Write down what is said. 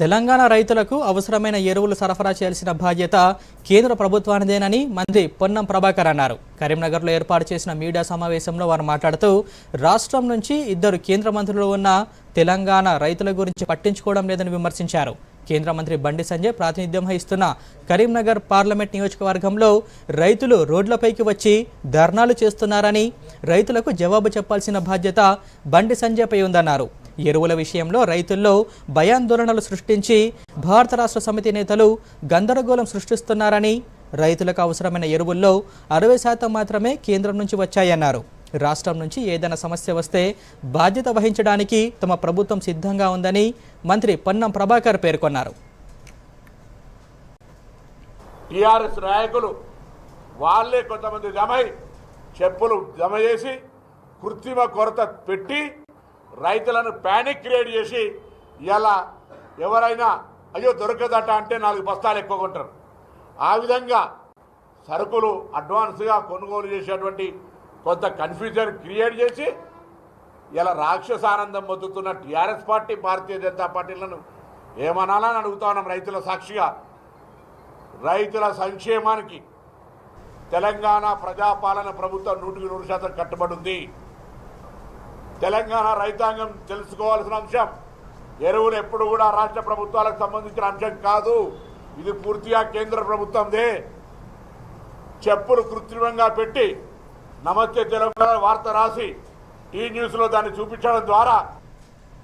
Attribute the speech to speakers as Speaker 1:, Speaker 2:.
Speaker 1: తెలంగాణ రైతులకు అవసరమైన ఎరువులు సరఫరా చేయాల్సిన బాధ్యత కేంద్ర ప్రభుత్వానిదేనని మంత్రి పొన్నం ప్రభాకర్ అన్నారు. కరీంనగర్లో ఏర్పాటు చేసిన మీడియా సమావేశంలో వారు మాట్లాడుతూ రాష్ట్రం నుంచి ఇద్దరు కేంద్ర మంత్రులు ఉన్న తెలంగాణ రైతుల గురించి పట్టించుకోవడం లేదని విమర్శించారు. కేంద్ర మంత్రి బండి సంజయ్ ప్రాతినిధ్యం వహిస్తున్న కరీంనగర్ పార్లమెంట్ నియోజకవర్గంలో రైతులు రోడ్లపైకి వచ్చి ధర్నాలు చేస్తున్నారని రైతులకు జవాబు చెప్పాల్సిన బాధ్యత బండి సంజయ్పై ఉందన్నారు. ఎరువుల విషయంలో రైతుల్లో భయాందోళనలు సృష్టించి భారత రాష్ట్ర సమితి నేతలు గందరగోళం సృష్టిస్తున్నారని రైతులకు అవసరమైన ఎరువుల్లో అరవై శాతం మాత్రమే కేంద్రం నుంచి వచ్చాయన్నారు. రాష్ట్రం నుంచి ఏదైనా సమస్య వస్తే బాధ్యత వహించడానికి తమ ప్రభుత్వం సిద్ధంగా ఉందని మంత్రి పొన్నం ప్రభాకర్ పేర్కొన్నారు.
Speaker 2: టీఆర్ఎస్ నాయకులు వాళ్ళే కొంతమంది జమై చెప్పులు జమ చేసి కృత్రిమ కొరత పెట్టి రైతులను ప్యానిక్ క్రియేట్ చేసి ఇలా ఎవరైనా అయ్యో దొరకదట అంటే నాలుగు బస్తాలు ఎక్కువ కొంటారు. ఆ విధంగా సరుకులు అడ్వాన్స్గా కొనుగోలు చేసేటువంటి కొంత కన్ఫ్యూజన్ క్రియేట్ చేసి ఇలా రాక్షసానందం పొందుతున్న టీఆర్ఎస్ పార్టీ భారతీయ జనతా పార్టీలను ఏమనాలని అడుగుతా ఉన్నాం రైతుల సాక్షిగా. రైతుల సంక్షేమానికి తెలంగాణ ప్రజాపాలన ప్రభుత్వం నూటికి నూరు శాతం కట్టుబడి ఉంది. తెలంగాణ రైతాంగం తెలుసుకోవాల్సిన అంశం. ఎరువులు ఎప్పుడు కూడా రాష్ట్ర ప్రభుత్వాలకు సంబంధించిన అంశం కాదు. ఇది పూర్తిగా కేంద్ర ప్రభుత్వందే. చెప్పులు కృత్రిమంగా పెట్టి నమస్తే తెలంగాణ వార్త రాసి ఈ న్యూస్లో దాన్ని చూపించడం ద్వారా